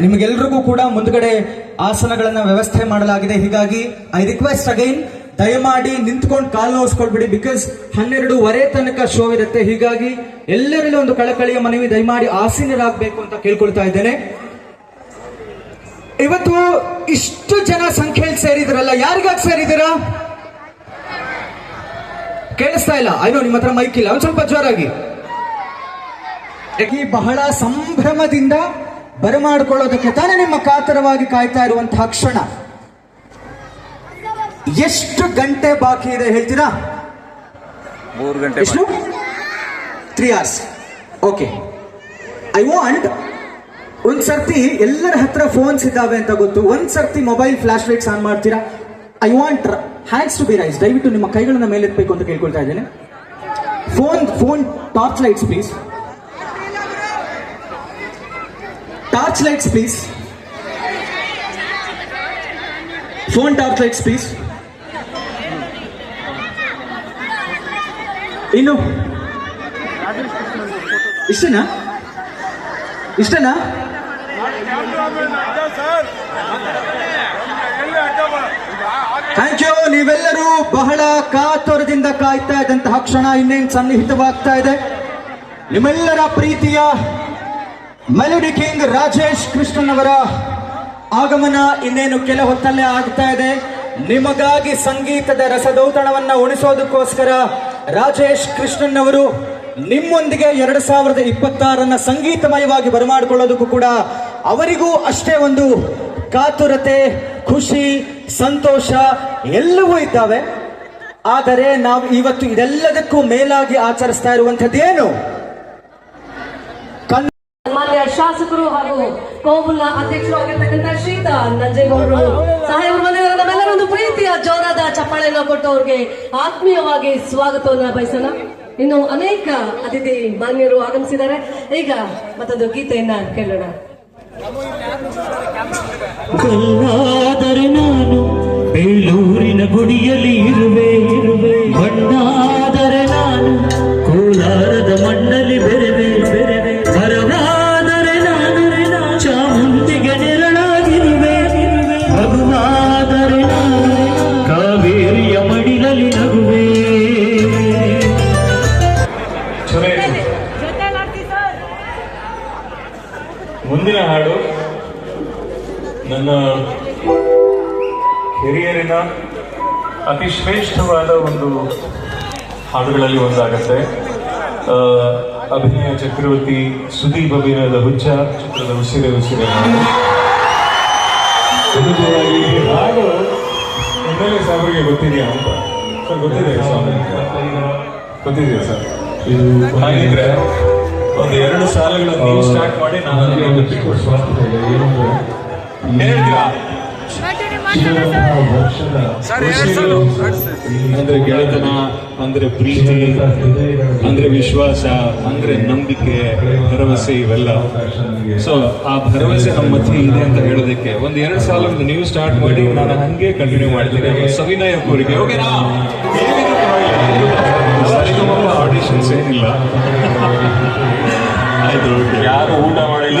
ನಿಮಗೆಲ್ರಿಗೂ ಕೂಡ ಮುಂದ್ಗಡೆ ಆಸನಗಳನ್ನ ವ್ಯವಸ್ಥೆ ಮಾಡಲಾಗಿದೆ. ಹೀಗಾಗಿ ಐ ರಿಕ್ವೆಸ್ಟ್ ಅಗೈನ್ ದಯಮಾಡಿ ನಿಂತ್ಕೊಂಡು ಕಾಲು ನೋಯಿಸ್ಕೊಳ್ಬಿಡಿ ಬಿಕಾಸ್ ಹನ್ನೆರಡೂವರೆ ತನಕ ಶೋ ಇರುತ್ತೆ. ಹೀಗಾಗಿ, ಎಲ್ಲರಲ್ಲಿ ಒಂದು ಕಳಕಳಿಯ ಮನವಿ ದಯಮಾಡಿ ಆಸೀನರಾಗಬೇಕು ಅಂತ ಕೇಳ್ಕೊಳ್ತಾ ಇದ್ದೇನೆ. ಇವತ್ತು ಇಷ್ಟು ಜನ ಸಂಖ್ಯೆಯಲ್ಲಿ ಸೇರಿದ್ರಲ್ಲ, ಯಾರಿಗಾಗಿ ಸೇರಿದ್ದೀರಾ? ಕೇಳಿಸ್ತಾ ಇಲ್ಲ. ಅಯ್ಯೋ ನಿಮ್ಮ ಹತ್ರ ಮೈಕ್ ಇಲ್ಲ. ಒಂದು ಸ್ವಲ್ಪ ಜೋರಾಗಿ. ಬಹಳ ಸಂಭ್ರಮದಿಂದ ಬರಮಾಡಿಕೊಳ್ಳೋದಕ್ಕೆ ತಾನೇ ನಿಮ್ಮ ಕಾತರವಾಗಿ ಕಾಯ್ತಾ ಇರುವಂತಹ ಕ್ಷಣ. ಎಷ್ಟು ಗಂಟೆ ಬಾಕಿ ಇದೆ ಹೇಳ್ತೀರಾ? ಮೂರು ಗಂಟೆ ಎಷ್ಟು three hours okay I want ಒಂದ್ ಸರ್ತಿ ಎಲ್ಲರ ಹತ್ರ ಫೋನ್ಸ್ ಇದ್ದಾವೆ ಅಂತ ಗೊತ್ತು. ಒಂದ್ ಸರ್ತಿ ಮೊಬೈಲ್ ಫ್ಲಾಶ್ ಲೈಟ್ಸ್ ಆನ್ ಮಾಡ್ತೀರಾ? I want hands to be raise ದಯವಿಟ್ಟು ನಿಮ್ಮ ಕೈಗಳನ್ನ ಮೇಲೆತ್ತಬೇಕು ಅಂತ ಕೇಳ್ಕೊಳ್ತಾ ಇದ್ದೇನೆ. Phone phone torch lights please torch lights please phone torch lights please ಇನ್ನು ಇಷ್ಟನಾ ಇಷ್ಟನಾ ಥ್ಯಾಂಕ್ ಯು ನೀವೆಲ್ಲರೂ ಬಹಳ ಕಾತುರದಿಂದ ಕಾಯ್ತಾ ಇದ್ದಂತಹ ಕ್ಷಣ ಇನ್ನೇನು ಸನ್ನಿಹಿತವಾಗ್ತಾ ಇದೆ. ನಿಮ್ಮೆಲ್ಲರ ಪ್ರೀತಿಯ ಮೆಲೋಡಿ ಕಿಂಗ್ ರಾಜೇಶ್ ಕೃಷ್ಣನ್ ಅವರ ಆಗಮನ ಇನ್ನೇನು ಕೆಲ ಹೊತ್ತಲ್ಲೇ ಆಗ್ತಾ ಇದೆ. ನಿಮಗಾಗಿ ಸಂಗೀತದ ರಸದೌತಣವನ್ನ ಉಣಿಸೋದಕ್ಕೋಸ್ಕರ ರಾಜೇಶ್ ಕೃಷ್ಣನ್ ಅವರು ನಿಮ್ಮೊಂದಿಗೆ ಎರಡು ಸಾವಿರದ ಇಪ್ಪತ್ತಾರನ್ನ ಸಂಗೀತಮಯವಾಗಿ ಬರಮಾಡಿಕೊಳ್ಳೋದಕ್ಕೂ ಕೂಡ ಅವರಿಗೂ ಅಷ್ಟೇ ಒಂದು ಕಾತುರತೆ, ಖುಷಿ, ಸಂತೋಷ ಎಲ್ಲವೂ ಇದ್ದಾವೆ. ಆದರೆ ನಾವು ಇವತ್ತು ಇದೆಲ್ಲದಕ್ಕೂ ಮೇಲಾಗಿ ಆಚರಿಸ್ತಾ ಇರುವಂಥದ್ದೇನು? ಶಾಸಕರು ಹಾಗೂ ಕೋಮುಲ್ನ ಅಧ್ಯಕ್ಷರು ಆಗಿರ್ತಕ್ಕಂಥ ಶ್ರೀತಾ ನಂಜೇಗೌಡರು. ಸಾಹೇಬರು ಬಂದಿದ್ದಾರೆ ಒಂದು ಪ್ರೀತಿಯ ಜೋರಾದ ಚಪ್ಪಾಳೆಯನ್ನು ಕೊಟ್ಟು ಅವ್ರಿಗೆ ಆತ್ಮೀಯವಾಗಿ ಸ್ವಾಗತವನ್ನ ಬಯಸೋಣ. ಇನ್ನು ಅನೇಕ ಅತಿಥಿ ಮಾನ್ಯರು ಆಗಮಿಸಿದ್ದಾರೆ. ಈಗ ಮತ್ತೊಂದು ಗೀತೆಯನ್ನ ಕೇಳೋಣ. ಹಿರಿಯರಿನ ಅತಿ ಶ್ರೇಷ್ಠವಾದ ಒಂದು ಹಾಡುಗಳಲ್ಲಿ ಒಂದಾಗತ್ತೆ. ಅಭಿನಯ ಚಕ್ರವರ್ತಿ ಸುದೀಪ್ ಅಭಿನಯದ ಹುಚ್ಚ, ಚಿತ್ರದ ಉಸಿರೆ ಉಸಿರೆ ಹಾಡು. ಗೊತ್ತಿದೆಯಾ ಅಂತ? ಸರ್, ಗೊತ್ತಿದೆ ಸ್ವಾಮಿ. ಗೊತ್ತಿದೆಯಾ ಸರ್? ಹಾಗಿದ್ರೆ ಒಂದು ಎರಡು ಸಾಲುಗಳನ್ನು ಸ್ಟಾರ್ಟ್ ಮಾಡಿ ನಾನು ಒಂದು ಹೇಳ್ತೀರಾ ಅಂದ್ರೆ ಗೆಳೆತನ ಅಂದ್ರೆ ಪ್ರೀತಿ ಅಂದ್ರೆ ವಿಶ್ವಾಸ ಅಂದ್ರೆ ನಂಬಿಕೆ ಭರವಸೆ ಇವೆಲ್ಲ. ಸೊ ಆ ಭರವಸೆ ನಮ್ಮ ಮಧ್ಯೆ ಇದೆ ಅಂತ ಹೇಳೋದಕ್ಕೆ ಒಂದ್ ಎರಡು ಸಾಲನ್ನು ನೀವು ಸ್ಟಾರ್ಟ್ ಮಾಡಿ ನಾನು ಹಂಗೆ ಕಂಟಿನ್ಯೂ ಮಾಡ್ತೀನಿ. ಸವಿನಯ ಕೋರಿಕೆ ಓಕೆನಾ ಆಡಿಷನ್ಸ್ ಏನಿಲ್ಲ. ಆಯ್ತು ಯಾರು ಊಟ ಮಾಡಿಲ್ಲ?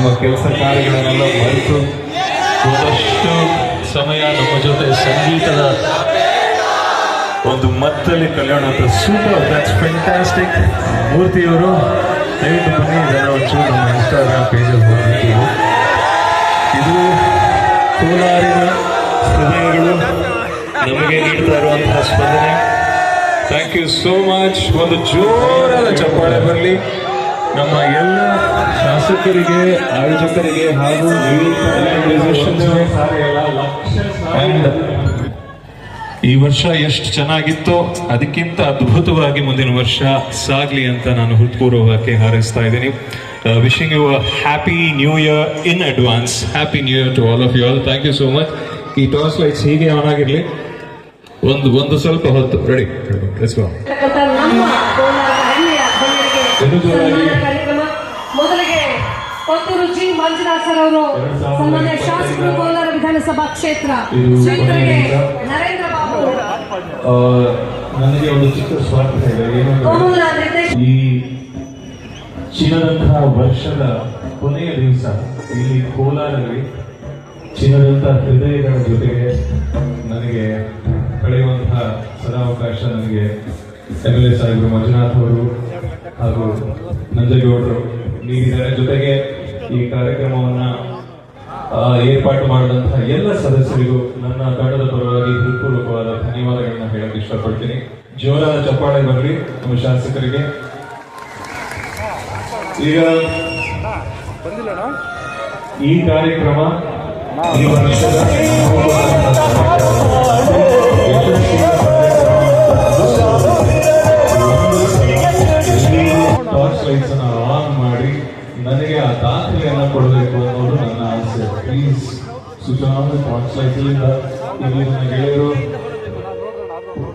ನಿಮ್ಮ ಕೆಲಸ ಕಾರ್ಯಗಳನ್ನೆಲ್ಲ ಮರೆತು ಒಂದಷ್ಟು ಸಮಯ ನಮ್ಮ ಜೊತೆ ಸಂಗೀತದ ಒಂದು ಮತ್ತಲ್ಲಿ ಕಲ್ಯಾಣ ಅಂತ ಸೂಪರ್ ದಟ್ಸ್ ಫ್ಯಾಂಟಾಸ್ಟಿಕ್ ಮೂರ್ತಿಯವರು, ದಯವಿಟ್ಟು ಬನ್ನಿ ಇದನ್ನ ಒಂಚೂರು ನಮ್ಮ ಇನ್ಸ್ಟಾಗ್ರಾಮ್ ಪೇಜಲ್ಲಿ ಹೋಗಿದ್ದೀವಿ ಇದು ಕೋಲಾರಿನ ಹೃದಯಗಳು ನಮಗೆ ನೀಡ್ತಾ ಇರುವಂತಹ ಸ್ಪಂದನೆ. ಥ್ಯಾಂಕ್ ಯು ಸೋ ಮಚ್ ಒಂದು ಜೋರಾದ ಚಪ್ಪಾಳೆ ಬರಲಿ. ನಮ್ಮ ಎಲ್ಲ ಶಾಸಕರಿಗೆ, ಆಯೋಜಕರಿಗೆ ಹಾಗೂ ಈ ವರ್ಷ ಎಷ್ಟು ಚೆನ್ನಾಗಿತ್ತೋ ಅದಕ್ಕಿಂತ ಅದ್ಭುತವಾಗಿ ಮುಂದಿನ ವರ್ಷ ಸಾಗ್ಲಿ ಅಂತ ನಾನು ಹೃತ್ಪೂರ್ವಕವಾಗಿ ಹಾರೈಸ್ತಾ ಇದ್ದೀನಿ. Wishing you happy new year in advance happy new year to all of you all thank you so much ಈ ಟಾಸ್ ಲೈಟ್ಸ್ ಹೀಗೆ ಆನ್ ಆಗಿರಲಿ. ಒಂದು ಒಂದು ಸ್ವಲ್ಪ ಹೊತ್ತು. ರೆಡಿ ಕಾರ್ಯಕ್ರಮ ಮೊದಲಿಗೆ ಕೊತ್ತೂರು ಜಿ ಮಂಜುನಾಥ್ ಸರ್ ಅವರು ಸನ್ಮಾನ್ಯ ಶಾಸಕರು ಕೋಲಾರ ವಿಧಾನಸಭಾ ಕ್ಷೇತ್ರ. ಶ್ರೀಧರಿಗೆ ನರೇಂದ್ರ ಬಾಬು. ನನಗೆ ಒಂದು ಚಿಕ್ಕ ಸ್ವಾರ್ಥ ಇದೆ. ಈ ಚಿನ್ನದಂತಹ ವರ್ಷದ ಕೊನೆಯ ದಿವಸ ಇಲ್ಲಿ ಕೋಲಾರಲ್ಲಿ ಚಿನ್ನದಂತಹ ಹೃದಯಗಳ ಜೊತೆಗೆ ನನಗೆ ಕಳೆಯುವಂತಹ ಸದಾವಕಾಶ ನನಗೆ ಎಂ ಎಲ್ ಎ ಸಾಹೇಬರು ಮಂಜುನಾಥ್ ಅವರು ಹಾಗೂ ನಂಜಗೌಡರು ನೀಡಿದ್ದಾರೆ ಜೊತೆಗೆ ಈ ಕಾರ್ಯಕ್ರಮವನ್ನ ಏರ್ಪಾಟು ಮಾಡಿದಂತಹ ಎಲ್ಲ ಸದಸ್ಯರಿಗೂ ನನ್ನ ತಂಡದ ಪರವಾಗಿ ಹೃತ್ಪೂರ್ವಕವಾದ ಧನ್ಯವಾದಗಳನ್ನ ಹೇಳಕ್ ಇಷ್ಟಪಡ್ತೀನಿ. ಜೋರಾದ ಚಪ್ಪಾಳೆ ಬರಲಿ ನಮ್ಮ ಶಾಸಕರಿಗೆ. ಈಗ ಈ ಕಾರ್ಯಕ್ರಮ ಲೈಟ್ ಇಲ್ಲಿ ನನ್ನ ಗೆಳೆಯರು,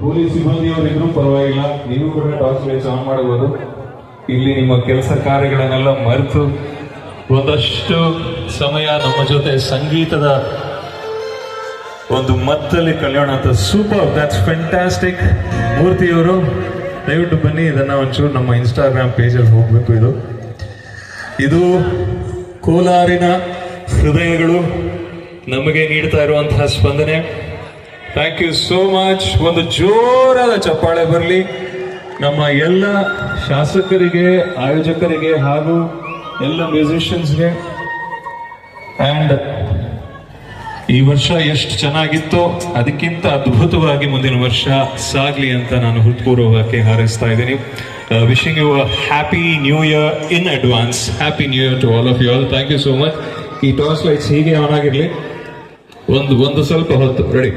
ಪೊಲೀಸ್ ಸಿಬ್ಬಂದಿಯವರಿದ್ರು ಪರವಾಗಿಲ್ಲ. ನೀವು ಕೂಡ ಟಾರ್ಚ್ ಮಾಡಬಹುದು. ಇಲ್ಲಿ ನಿಮ್ಮ ಕೆಲಸ ಕಾರ್ಯಗಳನ್ನೆಲ್ಲ ಮರೆತು ಒಂದಷ್ಟು ಸಮಯ ನಮ್ಮ ಜೊತೆ ಸಂಗೀತದ ಒಂದು ಮತ್ತಲ್ಲಿ ಕಲ್ಯಾಣ ಅಂತ ಸೂಪರ್ ದಟ್ಸ್ ಫ್ಯಾಂಟಾಸ್ಟಿಕ್ ಮೂರ್ತಿಯವರು, ದಯವಿಟ್ಟು ಬನ್ನಿ, ಇದನ್ನ ಒಂಚೂರು ನಮ್ಮ ಇನ್ಸ್ಟಾಗ್ರಾಮ್ ಪೇಜಲ್ಲಿ ಹೋಗ್ಬೇಕು ಇದು. ಇದು ಕೋಲಾರಿನ ಹೃದಯಗಳು. ನಮಗೆ ನೀಡ್ತಾ ಇರುವಂತಹ ಸ್ಪಂದನೆ. ಥ್ಯಾಂಕ್ ಯು ಸೋ ಮಚ್ ಒಂದು ಜೋರಾದ ಚಪ್ಪಾಳೆ ಬರಲಿ. ನಮ್ಮ ಎಲ್ಲ ಶಾಸಕರಿಗೆ, ಆಯೋಜಕರಿಗೆ ಹಾಗೂ ಎಲ್ಲ ಮ್ಯೂಸಿಷಿಯನ್ಸ್ಗೆ ಆ್ಯಂಡ್ ಈ ವರ್ಷ ಎಷ್ಟು ಚೆನ್ನಾಗಿತ್ತೋ, ಅದಕ್ಕಿಂತ ಅದ್ಭುತವಾಗಿ ಮುಂದಿನ ವರ್ಷ ಸಾಗಲಿ ಅಂತ ನಾನು ಹೃತ್ಪೂರ್ವಕವಾಗಿ ಹಾರೈಸ್ತಾ ಇದ್ದೀನಿ. Wishing you happy new year in advance happy new year to all of you all thank you so much ಈ ಟಾರ್ಚ್ ಲೈಟ್ಸ್ ಹೀಗೆ ಆನ್ ಆಗಿರಲಿ. ಒಂದು ಒಂದು ಸ್ವಲ್ಪ ಹೊತ್ತು. ರೆಡಿ